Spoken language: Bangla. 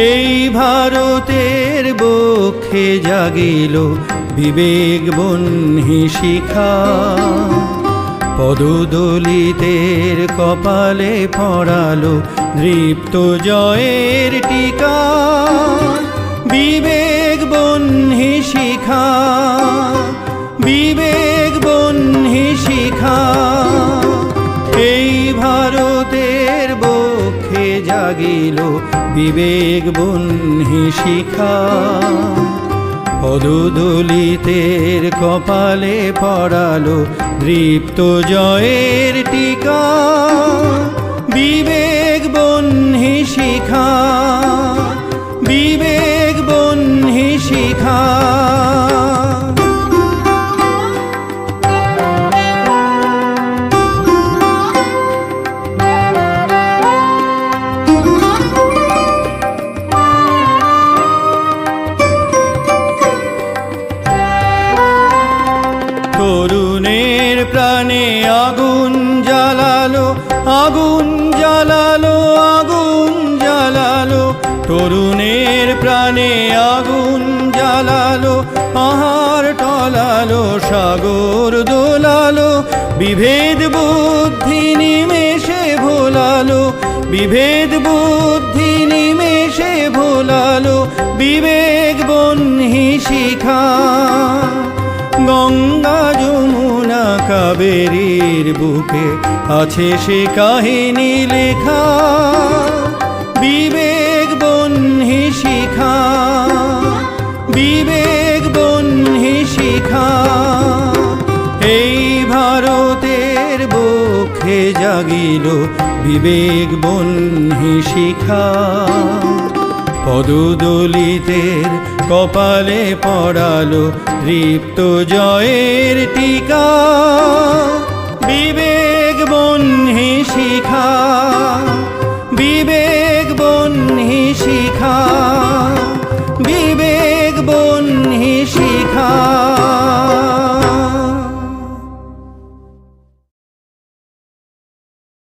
এই ভারতের বক্ষে জাগিল বিবেক বন্হি শিখা। পদদলিতের কপালে পড়ালো দৃপ্ত জয়ের টিকা। বিবেক বন্হি শিখা, বিবেক বন্হি শিখা। এই ভারতের জাগিল বিবেক বন্হি শিখা। পদদলিতের কপালে পড়ালো দৃপ্ত জয়ের টিকা। বিবেক বন্হি শিখা, বিবেক বন্হি শিখা। আগুন জ্বালালো আগুন জ্বালালো, তরুণের প্রাণে আগুন জ্বালালো পাহাড় টলালো, সাগর দোলালো, বিভেদ বুদ্ধি নিমেষে ভোলালো, বিভেদ বুদ্ধি নিমেষে ভোলালো, বিবেক বন্হি শিখা গঙ্গা যমুনা কাবেরীর বুকে আছে সে কাহিনী লেখা। বিবেক বন্হি শিখা। বিবেক বন্হি শিখা। এই ভারতের বক্ষে জাগিল বিবেক বন্হি শিখা। পদদলিতের কপালে পড়ালো তৃপ্ত জয়ের টিকা।